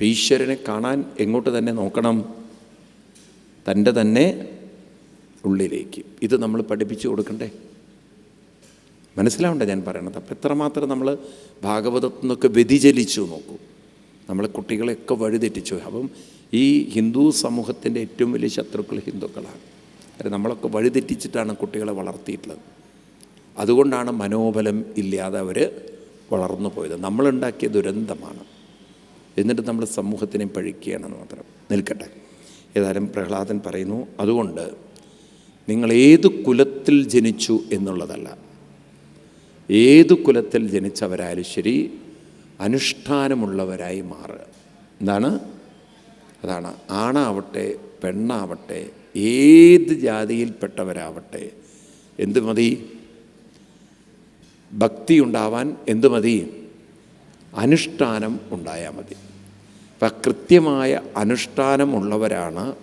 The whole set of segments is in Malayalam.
അപ്പം ഈശ്വരനെ കാണാൻ എങ്ങോട്ട് തന്നെ നോക്കണം? തന്റെ തന്നെ ഉള്ളിലേക്ക്. ഇത് നമ്മൾ പഠിപ്പിച്ചു കൊടുക്കണ്ടേ? മനസ്സിലാവണ്ടേ ഞാൻ പറയണത്? അപ്പം എത്രമാത്രം നമ്മൾ ഭാഗവതത്തിൽ നിന്നൊക്കെ വ്യതിചലിച്ചു നോക്കൂ. നമ്മൾ കുട്ടികളെയൊക്കെ വഴിതെറ്റിച്ചു. അപ്പം ഈ ഹിന്ദു സമൂഹത്തിന്റെ ഏറ്റവും വലിയ ശത്രുക്കൾ ഹിന്ദുക്കളാണ്. കാര്യം നമ്മളൊക്കെ വഴിതെറ്റിച്ചിട്ടാണ് കുട്ടികളെ വളർത്തിയിട്ടുള്ളത്. അതുകൊണ്ടാണ് മനോബലം ഇല്ലാതെ അവർ വളർന്നു പോയത്. നമ്മളുണ്ടാക്കിയ ദുരന്തമാണ്. എന്നിട്ട് നമ്മൾ സമൂഹത്തിനെ പഴിക്കുകയാണെന്ന് മാത്രം. നിൽക്കട്ടെ. ഏതായാലും പ്രഹ്ലാദൻ പറയുന്നു അതുകൊണ്ട് നിങ്ങൾ ഏത് കുലത്തിൽ ജനിച്ചു എന്നുള്ളതല്ല. ഏത് കുലത്തിൽ ജനിച്ചവരായാലും ശരി അനുഷ്ഠാനമുള്ളവരായി മാറുക എന്താണ്? അതാണ്. ആണാവട്ടെ പെണ്ണാവട്ടെ ഏത് ജാതിയിൽപ്പെട്ടവരാവട്ടെ എന്ത് മതി? ഭക്തി ഉണ്ടാവാൻ എന്ത് മതി? അനുഷ്ഠാനം ഉണ്ടായാൽ മതി. അപ്പം കൃത്യമായ അനുഷ്ഠാനമുള്ളവരാണ്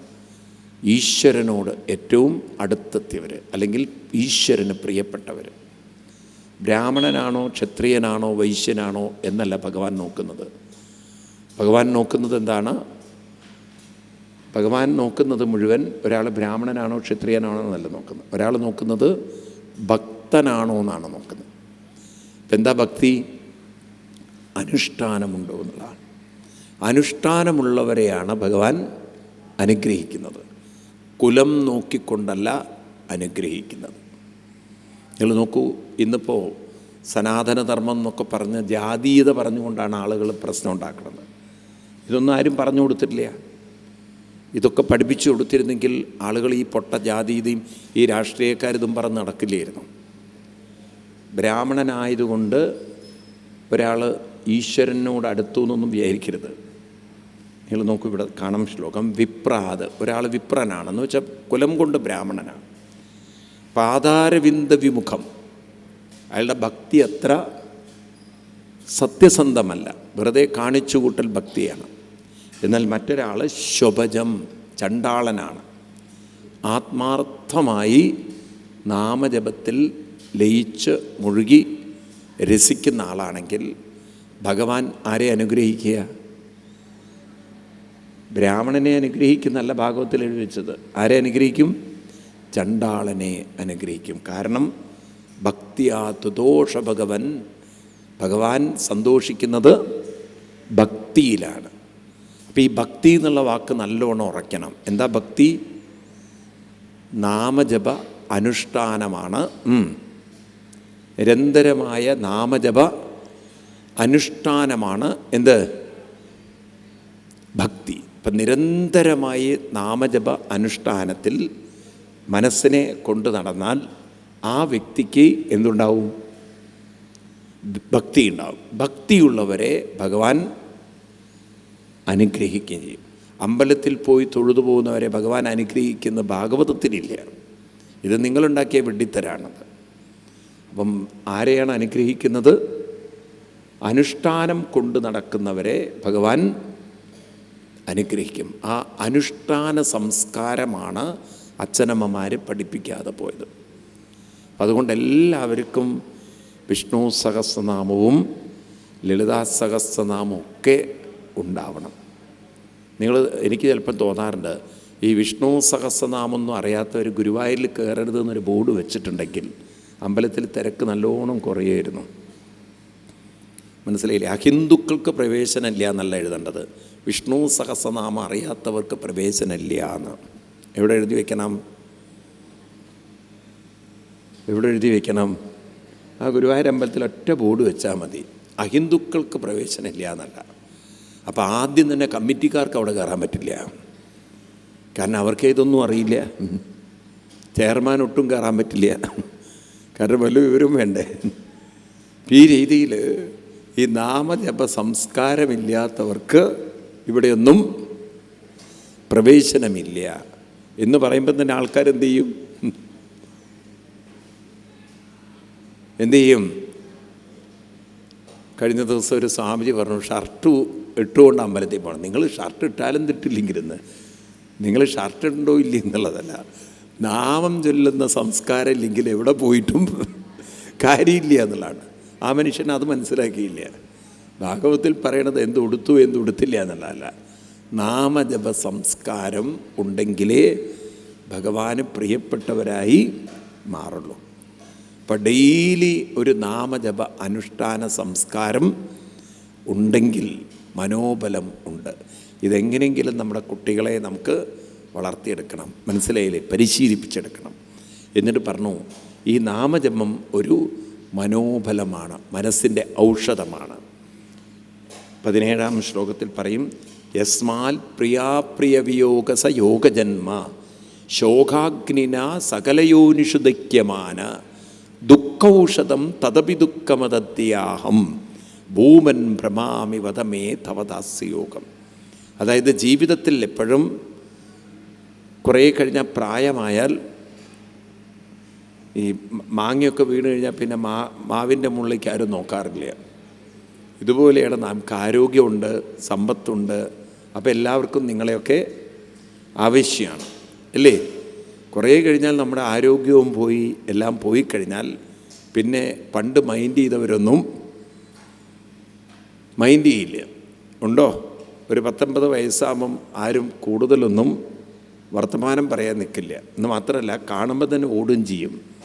ഈശ്വരനോട് ഏറ്റവും അടുത്തെത്തിയവർ അല്ലെങ്കിൽ ഈശ്വരന് പ്രിയപ്പെട്ടവർ ബ്രാഹ്മണനാണോ ക്ഷത്രിയനാണോ വൈശ്യനാണോ എന്നല്ല ഭഗവാൻ നോക്കുന്നത്. ഭഗവാൻ നോക്കുന്നത് എന്താണ്? ഭഗവാൻ നോക്കുന്നത് മുഴുവൻ ഒരാൾ ബ്രാഹ്മണനാണോ ക്ഷത്രിയനാണോ എന്നല്ല നോക്കുന്നത്. ഒരാൾ നോക്കുന്നത് ഭക്തനാണോ എന്നാണ് നോക്കുന്നത്. എന്താ ഭക്തി? അനുഷ്ഠാനമുണ്ടോ എന്നുള്ളതാണ്. അനുഷ്ഠാനമുള്ളവരെയാണ് ഭഗവാൻ അനുഗ്രഹിക്കുന്നത്. കുലം നോക്കിക്കൊണ്ടല്ല അനുഗ്രഹിക്കുന്നത്. നിങ്ങൾ നോക്കൂ ഇന്നിപ്പോൾ സനാതനധർമ്മം എന്നൊക്കെ പറഞ്ഞ് ജാതീയത പറഞ്ഞുകൊണ്ടാണ് ആളുകൾ പ്രശ്നം ഉണ്ടാക്കുന്നത്. ഇതൊന്നും ആരും പറഞ്ഞു കൊടുത്തിട്ടില്ല. ഇതൊക്കെ പഠിപ്പിച്ചു കൊടുത്തിരുന്നെങ്കിൽ ആളുകൾ ഈ പൊട്ട ജാതീയതയും ഈ രാഷ്ട്രീയക്കാരിതും പറഞ്ഞ് നടക്കില്ലായിരുന്നു. ബ്രാഹ്മണനായതുകൊണ്ട് ഒരാൾ ഈശ്വരനോട് അടുത്തു എന്നൊന്നും വിചാരിക്കരുത്. നിങ്ങൾ നോക്കൂ ഇവിടെ കാണാം ശ്ലോകം വിപ്രാത്. ഒരാൾ വിപ്രനാണെന്ന് വെച്ചാൽ കുലം കൊണ്ട് ബ്രാഹ്മണനാണ്. പാതാരവിന്ദ വിമുഖം അയാളുടെ ഭക്തി അത്ര സത്യസന്ധമല്ല. വെറുതെ കാണിച്ചു കൂട്ടൽ ഭക്തിയാണ്. എന്നാൽ മറ്റൊരാൾ ശുഭജം ചണ്ടാളനാണ്. ആത്മാർത്ഥമായി നാമജപത്തിൽ ലയിച്ച് മുഴുകി രസിക്കുന്ന ആളാണെങ്കിൽ ഭഗവാൻ ആരെ അനുഗ്രഹിക്കുക? ബ്രാഹ്മണനെ അനുഗ്രഹിക്കുന്നല്ല ഭാഗവത്തിൽ എഴുതിച്ചത് ആരെ അനുഗ്രഹിക്കും? ചണ്ടാളനെ അനുഗ്രഹിക്കും. കാരണം ഭക്തിയാ തുദോഷ ഭഗവൻ ഭഗവാൻ സന്തോഷിക്കുന്നത് ഭക്തിയിലാണ്. അപ്പം ഈ ഭക്തി എന്നുള്ള വാക്ക് നല്ലോണം ഉറയ്ക്കണം. എന്താ ഭക്തി? നാമജപ അനുഷ്ഠാനമാണ്. നിരന്തരമായ നാമജപ അനുഷ്ഠാനമാണ് എന്ത്? ഭക്തി. ഇപ്പം നിരന്തരമായി നാമജപ അനുഷ്ഠാനത്തിൽ മനസ്സിനെ കൊണ്ടു നടന്നാൽ ആ വ്യക്തിക്ക് എന്തുണ്ടാവും? ഭക്തി ഉണ്ടാവും. ഭക്തിയുള്ളവരെ ഭഗവാൻ അനുഗ്രഹിക്കുകയും ചെയ്യും. അമ്പലത്തിൽ പോയി തൊഴുതു പോകുന്നവരെ ഭഗവാൻ അനുഗ്രഹിക്കുന്ന ഭാഗവതത്തിനില്ല. ഇത് നിങ്ങളുണ്ടാക്കിയ വെഡിത്തരാണത് അപ്പം ആരെയാണ് അനുഗ്രഹിക്കുന്നത്? അനുഷ്ഠാനം കൊണ്ട് നടക്കുന്നവരെ ഭഗവാൻ അനുഗ്രഹിക്കും. ആ അനുഷ്ഠാന സംസ്കാരമാണ് അച്ഛനമ്മമാർ പഠിപ്പിക്കാതെ പോയത്. അതുകൊണ്ട് എല്ലാവർക്കും വിഷ്ണു സഹസ്രനാമവും ലളിതാ സഹസ്രനാമവും ഒക്കെ ഉണ്ടാവണം. നിങ്ങൾ എനിക്ക് ചിലപ്പം തോന്നാറുണ്ട് ഈ വിഷ്ണു സഹസ്രനാമൊന്നും അറിയാത്തവർ ഗുരുവായൂരിൽ കയറരുതെന്നൊരു ബോർഡ് വെച്ചിട്ടുണ്ടെങ്കിൽ അമ്പലത്തിൽ തിരക്ക് നല്ലോണം കുറയായിരുന്നു. മനസ്സിലായില്ലേ? അഹിന്ദുക്കൾക്ക് പ്രവേശനമില്ല എന്നല്ല എഴുതേണ്ടത്. വിഷ്ണു സഹസ്രനാമം അറിയാത്തവർക്ക് പ്രവേശനമില്ല എന്ന്. എവിടെ എഴുതി വയ്ക്കണം എവിടെ എഴുതി വയ്ക്കണം ആ ഗുരുവായൂർ അമ്പലത്തിൽ ഒറ്റ ബോർഡ് വെച്ചാൽ മതി. അഹിന്ദുക്കൾക്ക് പ്രവേശനമില്ല എന്നല്ല. അപ്പോൾ ആദ്യം തന്നെ കമ്മിറ്റിക്കാർക്ക് അവിടെ കയറാൻ പറ്റില്ല. കാരണം അവർക്ക് ഇതൊന്നും അറിയില്ല. ചെയർമാൻ ഒട്ടും കയറാൻ പറ്റില്ല. കാരണം വല്ല വിവരവും വേണ്ടേ? ഈ രീതിയിൽ ഈ നാമജപ സംസ്കാരമില്ലാത്തവർക്ക് ഇവിടെയൊന്നും പ്രവേശനമില്ല. എന്ന് പറയുമ്പോൾ തന്നെ ആൾക്കാരെന്ത് ചെയ്യും എന്ത് ചെയ്യും കഴിഞ്ഞ ദിവസം ഒരു സ്വാമിജി പറഞ്ഞു ഷർട്ട് ഇട്ടുകൊണ്ട് അമ്പലത്തിൽ പോകണം നിങ്ങൾ ഷർട്ട് ഇട്ടാലും തിട്ടില്ലെങ്കിലെന്ന് നിങ്ങൾ ഷർട്ട് ഉണ്ടോ ഇല്ല എന്നുള്ളതല്ല. നാമം ചൊല്ലുന്ന സംസ്കാരം ഇല്ലെങ്കിൽ എവിടെ പോയിട്ടും കാര്യമില്ല എന്നുള്ളതാണ്. ആ മനുഷ്യൻ അത് മനസ്സിലാക്കിയില്ല. ഭാഗവത്തിൽ പറയണത് എന്ത് ഉടുത്തു എന്ത് ഉടുത്തില്ല എന്നുള്ളതല്ല. നാമജപ സംസ്കാരം ഉണ്ടെങ്കിലേ ഭഗവാന് പ്രിയപ്പെട്ടവരായി മാറുള്ളൂ. അപ്പം ഡെയിലി ഒരു നാമജപ അനുഷ്ഠാന സംസ്കാരം ഉണ്ടെങ്കിൽ മനോബലം ഉണ്ട്. ഇതെങ്ങനെയെങ്കിലും നമ്മുടെ കുട്ടികളെ നമുക്ക് വളർത്തിയെടുക്കണം മനസ്സിലായില്ലേ? പരിശീലിപ്പിച്ചെടുക്കണം. എന്നിട്ട് പറഞ്ഞു ഈ നാമജപം ഒരു മനോബലമാണ് മനസ്സിന്റെ ഔഷധമാണ്. പതിനേഴാം ശ്ലോകത്തിൽ പറയും യസ്മാൽ പ്രിയാപ്രിയവിയോഗസ യോഗജന്മ ശോകാഗ്നിന സകലയോനിഷു ദയ്യമാന ദുഃഖൌഷധം തദപി ദുഃഖമതത്യാഹം ഭൂമൻ ഭ്രമാമി വധമേ തവദാസ്യയോഗം അതായത് ജീവിതത്തിൽ എപ്പോഴും കുറേ കഴിഞ്ഞ പ്രായമായാൽ ഈ മാങ്ങയൊക്കെ വീണ് കഴിഞ്ഞാൽ പിന്നെ മാ മാവിന്റെ മുകളിലേക്ക് ആരും നോക്കാറില്ല. ഇതുപോലെയാണ് നമുക്ക് ആരോഗ്യമുണ്ട് സമ്പത്തുണ്ട്. അപ്പോൾ എല്ലാവർക്കും നിങ്ങളെയൊക്കെ ആവശ്യമാണ്. അല്ലേ? കുറേ കഴിഞ്ഞാൽ നമ്മുടെ ആരോഗ്യവും പോയി എല്ലാം പോയി കഴിഞ്ഞാൽ പിന്നെ പണ്ട് മൈൻഡ് ചെയ്തവരൊന്നും മൈൻഡ് ചെയ്യില്ല. ഉണ്ടോ? ഒരു പത്തൊമ്പത് വയസ്സാകുമ്പം ആരും കൂടുതലൊന്നും വർത്തമാനം പറയാൻ നിൽക്കില്ല. എന്ന് മാത്രമല്ല കാണുമ്പോൾ തന്നെ ഓടും ചെയ്യും.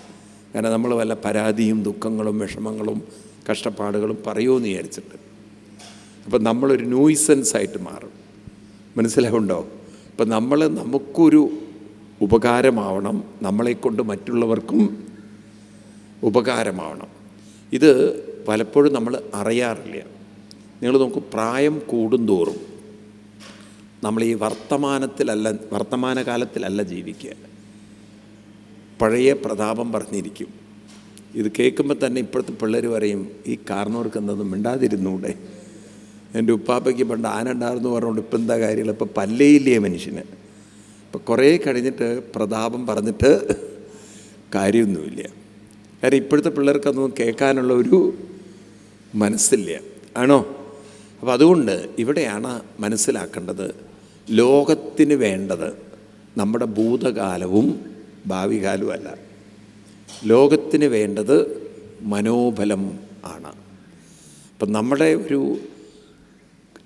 കാരണം നമ്മൾ വല്ല പരാതിയും ദുഃഖങ്ങളും വിഷമങ്ങളും കഷ്ടപ്പാടുകളും പറയുമെന്ന് വിചാരിച്ചിട്ട്. അപ്പം നമ്മളൊരു ന്യൂയിസൻസ് ആയിട്ട് മാറും. മനസ്സിലാവുണ്ടോ? അപ്പം നമ്മൾ നമുക്കൊരു ഉപകാരമാവണം നമ്മളെക്കൊണ്ട് മറ്റുള്ളവർക്കും ഉപകാരമാവണം. ഇത് പലപ്പോഴും നമ്മൾ അറിയാറില്ല. നിങ്ങൾ നോക്കൂ പ്രായം കൂടുന്തോറും നമ്മൾ ഈ വർത്തമാനത്തിലല്ല വർത്തമാനകാലത്തിലല്ല ജീവിക്കുക. പഴയ പ്രതാപം പറഞ്ഞിരിക്കും. ഇത് കേൾക്കുമ്പോൾ തന്നെ ഇപ്പോഴത്തെ പിള്ളേർ പറയും ഈ കാരണവർക്ക് എന്തൊന്നും മിണ്ടാതിരുന്നൂടെ? എന്റെ ഉപ്പാപ്പയ്ക്ക് പണ്ട് ആന ഉണ്ടായിരുന്നു പറഞ്ഞുകൊണ്ട് ഇപ്പം എന്താ കാര്യങ്ങൾ ഇപ്പം പല്ലേയില്ലേ മനുഷ്യന്? ഇപ്പം കുറേ കഴിഞ്ഞിട്ട് പ്രതാപം പറഞ്ഞിട്ട് കാര്യമൊന്നുമില്ല. കാരണം ഇപ്പോഴത്തെ പിള്ളേർക്കൊന്നും കേൾക്കാനുള്ള ഒരു മനസ്സില്ല. ആണോ? അപ്പോൾ അതുകൊണ്ട് ഇവിടെയാണ് മനസ്സിലാക്കേണ്ടത് ലോകത്തിന് വേണ്ടത് നമ്മുടെ ഭൂതകാലവും ഭാവി കാലമല്ല. ലോകത്തിന് വേണ്ടത് മനോബലം ആണ്. അപ്പം നമ്മുടെ ഒരു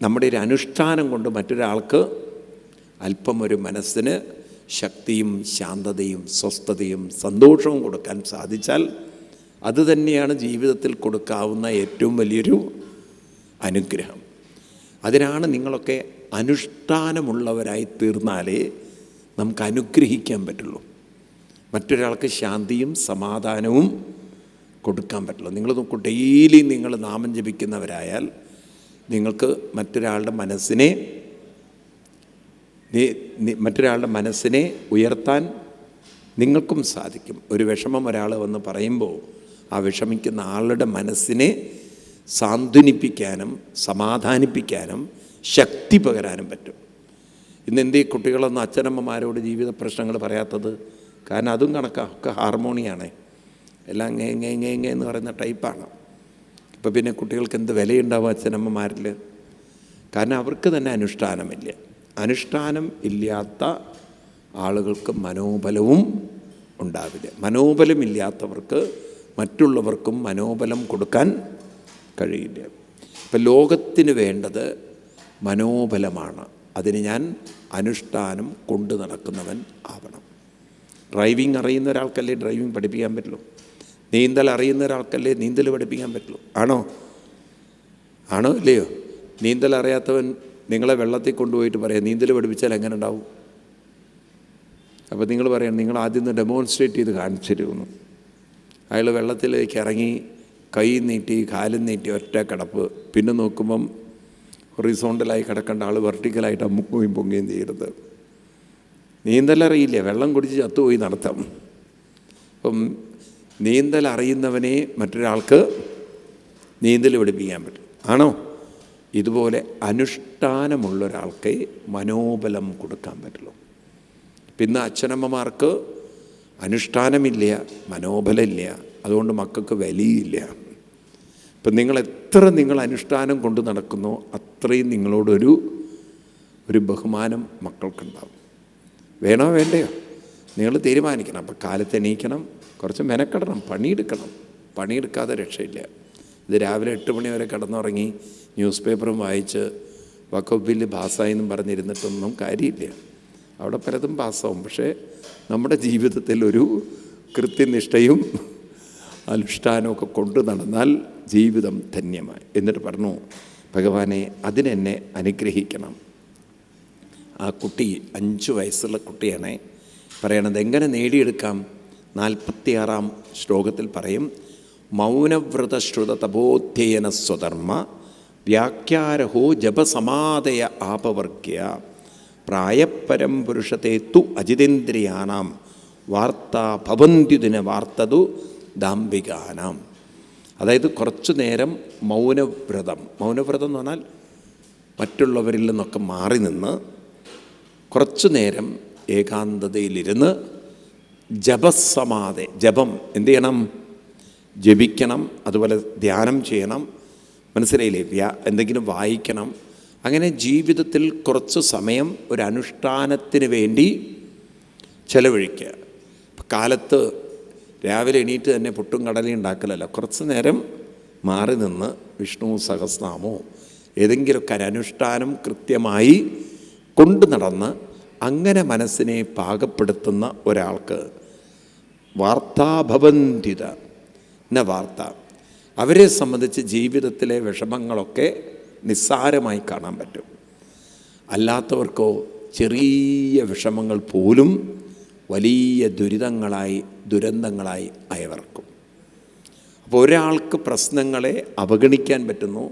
നമ്മുടെ ഒരു അനുഷ്ഠാനം കൊണ്ട് മറ്റൊരാൾക്ക് അല്പം ഒരു മനസ്സിന് ശക്തിയും ശാന്തതയും സ്വസ്ഥതയും സന്തോഷവും കൊടുക്കാൻ സാധിച്ചാൽ അത് തന്നെയാണ് ജീവിതത്തിൽ കൊടുക്കാവുന്ന ഏറ്റവും വലിയൊരു അനുഗ്രഹം. അതിനാണ് നിങ്ങളൊക്കെ അനുഷ്ഠാനമുള്ളവരായി തീർന്നാലേ നമുക്ക് അനുഗ്രഹിക്കാൻ പറ്റുള്ളൂ. മറ്റൊരാൾക്ക് ശാന്തിയും സമാധാനവും കൊടുക്കാൻ പറ്റുള്ളൂ നിങ്ങൾ നോക്കൂ ഡെയിലി നിങ്ങൾ നാമം ജപിക്കുന്നവരായാൽ നിങ്ങൾക്ക് മറ്റൊരാളുടെ മനസ്സിനെ മറ്റൊരാളുടെ മനസ്സിനെ ഉയർത്താൻ നിങ്ങൾക്കും സാധിക്കും. ഒരു വിഷമം ഒരാൾ വന്ന് പറയുമ്പോൾ ആ വിഷമിക്കുന്ന ആളുടെ മനസ്സിനെ സാന്ത്വനിപ്പിക്കാനും സമാധാനിപ്പിക്കാനും ശക്തി പകരാനും പറ്റും. ഇന്ന് എന്തേ കുട്ടികളൊന്നും അച്ഛനമ്മമാരോട് ജീവിത പ്രശ്നങ്ങൾ പറയാത്തത്? കാരണം അതും കണക്കാ ഒക്കെ ഹാർമോണിയാണ്. എല്ലാം ഇങ്ങേ ഇങ്ങേ ഇങ്ങേ ഇങ്ങേ എന്ന് പറയുന്ന ടൈപ്പാണ്. ഇപ്പം പിന്നെ കുട്ടികൾക്ക് എന്ത് വിലയുണ്ടാവും അച്ഛനമ്മമാരിൽ കാരണം അവർക്ക് തന്നെ അനുഷ്ഠാനമില്ല. അനുഷ്ഠാനം ഇല്ലാത്ത ആളുകൾക്ക് മനോബലവും ഉണ്ടാവില്ല. മനോബലമില്ലാത്തവർക്ക് മറ്റുള്ളവർക്കും മനോബലം കൊടുക്കാൻ കഴിയില്ല. ഇപ്പം ലോകത്തിന് വേണ്ടത് മനോബലമാണ്. അതിന് ഞാൻ അനുഷ്ഠാനം കൊണ്ടു നടക്കുന്നവൻ ആവണം. ഡ്രൈവിംഗ് അറിയുന്ന ഒരാൾക്കല്ലേ ഡ്രൈവിംഗ് പഠിപ്പിക്കാൻ പറ്റുള്ളൂ? നീന്തൽ അറിയുന്ന ഒരാൾക്കല്ലേ നീന്തൽ പഠിപ്പിക്കാൻ പറ്റുള്ളൂ? ആണോ? ആണോ ഇല്ലയോ? നീന്തൽ അറിയാത്തവൻ നിങ്ങളെ വെള്ളത്തിൽ കൊണ്ടുപോയിട്ട് പറയാം നീന്തൽ പഠിപ്പിച്ചാൽ എങ്ങനെ ഉണ്ടാവും? അപ്പോൾ നിങ്ങൾ പറയാം നിങ്ങൾ ആദ്യം ഒന്ന് ഡെമോൺസ്ട്രേറ്റ് ചെയ്ത് കാണിച്ചിരുന്നു അയാൾ വെള്ളത്തിലേക്ക് ഇറങ്ങി കൈ നീട്ടി കാലും നീട്ടി ഒറ്റ കിടപ്പ്. പിന്നെ നോക്കുമ്പം ഹൊറിസോണ്ടലായി കിടക്കേണ്ട ആൾ വെർട്ടിക്കലായിട്ട് അമ്മുക്കുകയും പൊങ്ങുകയും ചെയ്യരുത്. നീന്തലറിയില്ല? വെള്ളം കുടിച്ച് ചത്തുപോയി നടത്താം. അപ്പം നീന്തൽ അറിയുന്നവനെ മറ്റൊരാൾക്ക് നീന്തൽ പഠിപ്പിക്കാൻ പറ്റും. ആണോ? ഇതുപോലെ അനുഷ്ഠാനമുള്ള ഒരാൾക്ക് മനോബലം കൊടുക്കാൻ പറ്റുള്ളൂ. പിന്നെ അച്ഛനമ്മമാർക്ക് അനുഷ്ഠാനമില്ല മനോബലമില്ല അതുകൊണ്ട് മക്കൾക്ക് വലിയില്ല. ഇപ്പം നിങ്ങൾ എത്ര നിങ്ങൾ അനുഷ്ഠാനം കൊണ്ട് നടക്കുന്നോ അത്രയും നിങ്ങളോടൊരു ഒരു ബഹുമാനം മക്കൾക്കുണ്ടാവും. വേണോ വേണ്ടയോ? നിങ്ങൾ തീരുമാനിക്കണം. അപ്പം കാലത്ത് എണീക്കണം കുറച്ച് മെനക്കെടണം പണിയെടുക്കണം. പണിയെടുക്കാതെ രക്ഷയില്ല. ഇത് രാവിലെ എട്ട് മണി വരെ കിടന്നുറങ്ങി ന്യൂസ് പേപ്പറും വായിച്ച് വക്കഫ് ബില്ല് പാസ്സായി എന്നും പറഞ്ഞിരുന്നിട്ടൊന്നും കാര്യമില്ല. അവിടെ പലതും പാസ്സാവും. പക്ഷേ നമ്മുടെ ജീവിതത്തിൽ ഒരു കൃത്യനിഷ്ഠയും അനുഷ്ഠാനമൊക്കെ കൊണ്ടു നടന്നാൽ ജീവിതം ധന്യമായി. എന്നിട്ട് പറഞ്ഞു ഭഗവാനെ അതിനെന്നെ അനുഗ്രഹിക്കണം. ആ കുട്ടി അഞ്ച് വയസ്സുള്ള കുട്ടിയാണ്. പറയണത് എങ്ങനെ നേടിയെടുക്കാം? നാൽപ്പത്തിയാറാം ശ്ലോകത്തിൽ പറയും മൗനവ്രത ശ്രുത തപോധ്യയന സ്വധർമ്മ വ്യാഖ്യാരഹോ ജപസമാദയ ആപവർഗ്യ പ്രായപ്പരം പുരുഷത്തെ തു അജിതേന്ദ്രിയാണാം വാർത്ത ഭവന്ത്യുദിന വാർത്തതു ദാംബികാനാം അതായത് കുറച്ചു നേരം മൗനവ്രതം. മൗനവ്രതം എന്ന് പറഞ്ഞാൽ മറ്റുള്ളവരിൽ നിന്നൊക്കെ മാറി നിന്ന് കുറച്ചു നേരം ഏകാന്തതയിലിരുന്ന് ജപസമാധി ജപം എന്ത് ചെയ്യണം? ജപിക്കണം അതുപോലെ ധ്യാനം ചെയ്യണം മനസ്സിലായില്ലേ? വ്യാ എന്തെങ്കിലും വായിക്കണം. അങ്ങനെ ജീവിതത്തിൽ കുറച്ച് സമയം ഒരു അനുഷ്ഠാനത്തിന് വേണ്ടി ചെലവഴിക്കുക. കാലത്ത് രാവിലെ എണീറ്റ് തന്നെ പുട്ടും കടലയും ഉണ്ടാക്കലല്ല. കുറച്ച് നേരം മാറി നിന്ന് വിഷ്ണു സഹസ്രനാമോ ഏതെങ്കിലുമൊക്കെ അനുഷ്ഠാനം കൃത്യമായി കൊണ്ടു നടന്ന് അങ്ങനെ മനസ്സിനെ പാകപ്പെടുത്തുന്ന ഒരാൾക്ക് വാർത്താഭവന്തിത എന്ന വാർത്ത. അവരെ സംബന്ധിച്ച് ജീവിതത്തിലെ വിഷമങ്ങളൊക്കെ നിസ്സാരമായി കാണാൻ പറ്റും. അല്ലാത്തവർക്കോ ചെറിയ വിഷമങ്ങൾ പോലും വലിയ ദുരിതങ്ങളായി ദുരന്തങ്ങളായി അയവർക്കും അപ്പോൾ ഒരാൾക്ക് പ്രശ്നങ്ങളെ അവഗണിക്കാൻ പറ്റുന്നു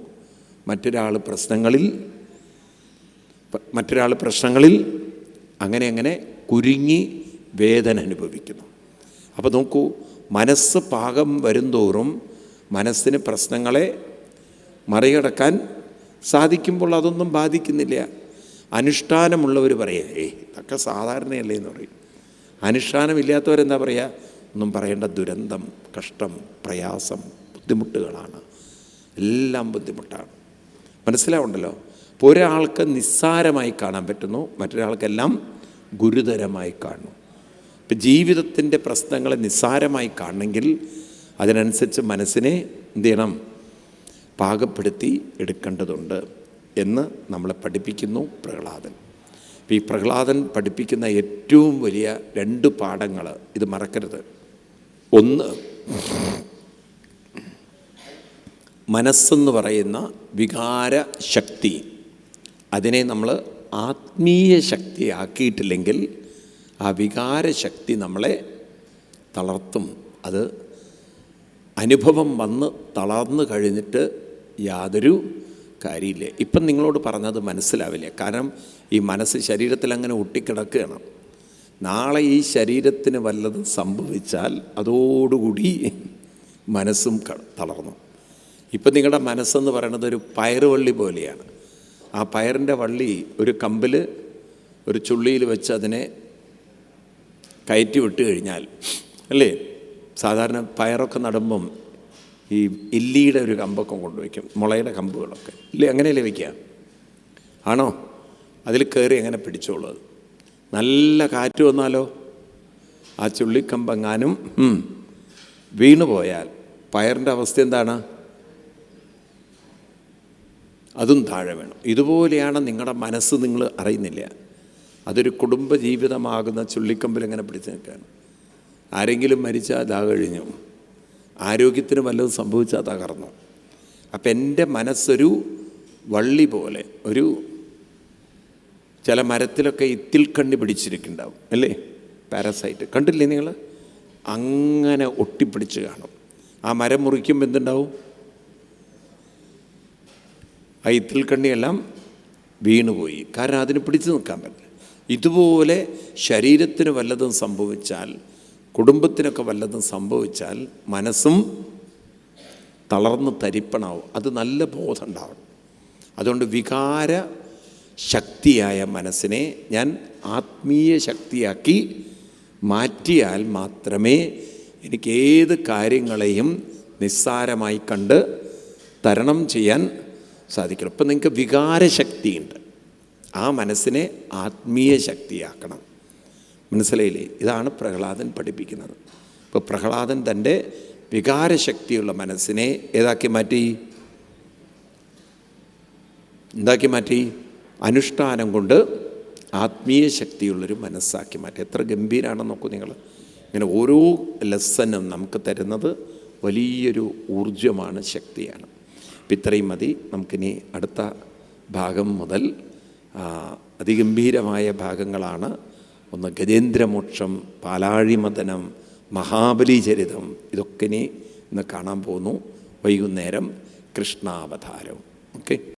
മറ്റൊരാൾ പ്രശ്നങ്ങളിൽ മറ്റൊരാൾ പ്രശ്നങ്ങളിൽ അങ്ങനെ അങ്ങനെ കുരുങ്ങി വേദന അനുഭവിക്കുന്നു. അപ്പോൾ നോക്കൂ മനസ്സ് പാകം വരുംതോറും മനസ്സിന് പ്രശ്നങ്ങളെ മറികടക്കാൻ സാധിക്കുമ്പോൾ അതൊന്നും ബാധിക്കുന്നില്ല. അനുഷ്ഠാനമുള്ളവർ പറയുക ഏയ് ഇതൊക്കെ സാധാരണയല്ലേ എന്ന് പറയും. അനുഷ്ഠാനമില്ലാത്തവരെന്താ പറയുക ഒന്നും പറയേണ്ട ദുരന്തം കഷ്ടം പ്രയാസം ബുദ്ധിമുട്ടുകളാണ്. എല്ലാം ബുദ്ധിമുട്ടാണ്. മനസ്സിലാവുണ്ടല്ലോ? ഒരാൾക്ക് നിസ്സാരമായി കാണാൻ പറ്റുന്നു മറ്റൊരാൾക്കെല്ലാം ഗുരുതരമായി കാണുന്നു. ഇപ്പം ജീവിതത്തിന്റെ പ്രശ്നങ്ങളെ നിസ്സാരമായി കാണണമെങ്കിൽ അതിനനുസരിച്ച് മനസ്സിനെ എന്ത് ചെയ്യണം? പാകപ്പെടുത്തി എടുക്കേണ്ടതുണ്ട് എന്ന് നമ്മളെ പഠിപ്പിക്കുന്നു പ്രഹ്ലാദൻ. ഈ പ്രഹ്ലാദൻ പഠിപ്പിക്കുന്ന ഏറ്റവും വലിയ രണ്ട് പാഠങ്ങൾ ഇത് മറക്കരുത്. ഒന്ന് മനസ്സെന്ന് പറയുന്ന വികാര ശക്തി അതിനെ നമ്മൾ ആത്മീയ ശക്തിയാക്കിയിട്ടില്ലെങ്കിൽ ആ വികാരശക്തി നമ്മളെ തളർത്തും. അത് അനുഭവം വന്ന് തളർന്നു കഴിഞ്ഞിട്ട് യാതൊരു കാര്യമില്ല. ഇപ്പം നിങ്ങളോട് പറഞ്ഞത് മനസ്സിലാവില്ല. കാരണം ഈ മനസ്സ് ശരീരത്തിൽ അങ്ങനെ ഒട്ടിക്കിടക്കുകയാണ്. നാളെ ഈ ശരീരത്തിന് വല്ലതും സംഭവിച്ചാൽ അതോടുകൂടി മനസ്സും തളർന്നു. ഇപ്പം നിങ്ങളുടെ മനസ്സെന്ന് പറയുന്നത് ഒരു പയറുവള്ളി പോലെയാണ്. ആ പയറിന്റെ വള്ളി ഒരു കമ്പിൽ ഒരു ചുള്ളിയിൽ വെച്ച് അതിനെ കയറ്റി വിട്ട് കഴിഞ്ഞാൽ അല്ലേ? സാധാരണ പയറൊക്കെ നടുമ്പം ഈ ഇല്ലിയുടെ ഒരു കമ്പൊക്കെ കൊണ്ടുവയ്ക്കും മുളയുടെ കമ്പുകളൊക്കെ. ഇല്ലേ? അങ്ങനെയല്ലേ വയ്ക്കുക? ആണോ? അതിൽ കയറി അങ്ങനെ പിടിച്ചോളൂ നല്ല കാറ്റ് വന്നാലോ? ആ ചുള്ളിക്കമ്പെങ്ങാനും വീണുപോയാൽ വീണു പോയാൽ പയറിന്റെ അവസ്ഥ എന്താണ്? അതും താഴെ വേണം. ഇതുപോലെയാണ് നിങ്ങളുടെ മനസ്സ് നിങ്ങൾ അറിയുന്നില്ല. അതൊരു കുടുംബ ജീവിതമാകുന്ന ചുള്ളിക്കമ്പിൽ എങ്ങനെ പിടിച്ചു നിൽക്കുകയാണ്. ആരെങ്കിലും മരിച്ചാൽ അതാ കഴിഞ്ഞു. ആരോഗ്യത്തിന് വല്ലതും സംഭവിച്ചാൽ തകർന്നു അപ്പം എന്റെ മനസ്സൊരു വള്ളി പോലെ ഒരു ചില മരത്തിലൊക്കെ ഇത്തിൽ കണ്ണി പിടിച്ചിരിക്കുന്നുണ്ടാവും അല്ലേ? പാരസൈറ്റ്. കണ്ടില്ലേ നിങ്ങൾ അങ്ങനെ ഒട്ടിപ്പിടിച്ച് കാണും. ആ മരം മുറിക്കുമ്പോൾ എന്തുണ്ടാവും? ആ ഇത്തിൽ കണ്ണിയെല്ലാം വീണുപോയി. കാരണം അതിന് പിടിച്ചു നിൽക്കാൻ പറ്റില്ല. ഇതുപോലെ ശരീരത്തിന് വല്ലതും സംഭവിച്ചാൽ കുടുംബത്തിനൊക്കെ വല്ലതും സംഭവിച്ചാൽ മനസ്സും തളർന്ന് തരിപ്പണാവും. അത് നല്ല ബോധം ഉണ്ടാവണം. അതുകൊണ്ട് വികാര ശക്തിയായ മനസ്സിനെ ഞാൻ ആത്മീയ ശക്തിയാക്കി മാറ്റിയാൽ മാത്രമേ എനിക്ക് ഏത് കാര്യങ്ങളെയും നിസ്സാരമായി കണ്ട് തരണം ചെയ്യാൻ സാധിക്കുള്ളൂ ഇപ്പം നിങ്ങൾക്ക് വികാരശക്തിയുണ്ട്. ആ മനസ്സിനെ ആത്മീയ ശക്തിയാക്കണം മനസ്സിലായില്ലേ? ഇതാണ് പ്രഹ്ലാദൻ പഠിപ്പിക്കുന്നത്. ഇപ്പോൾ പ്രഹ്ലാദൻ തന്റെ വികാരശക്തിയുള്ള മനസ്സിനെ ഏതാക്കി മാറ്റി? എന്താക്കി മാറ്റി? അനുഷ്ഠാനം കൊണ്ട് ആത്മീയ ശക്തിയുള്ളൊരു മനസ്സാക്കി മാറ്റി. എത്ര ഗംഭീരാണെന്ന് നോക്കൂ നിങ്ങൾ. ഇങ്ങനെ ഓരോ ലെസ്സനും നമുക്ക് തരുന്നത് വലിയൊരു ഊർജമാണ് ശക്തിയാണ്. ഇത്രയും മതി. നമുക്കിനി അടുത്ത ഭാഗം മുതൽ അതിഗംഭീരമായ ഭാഗങ്ങളാണ്. ഒന്ന് ഗജേന്ദ്രമോക്ഷം പാലാഴിമതനം മഹാബലി ചരിതം. ഇതൊക്കെ ഇനി ഇന്ന് കാണാൻ പോകുന്നു. വൈകുന്നേരം കൃഷ്ണാവതാരം. ഓക്കെ?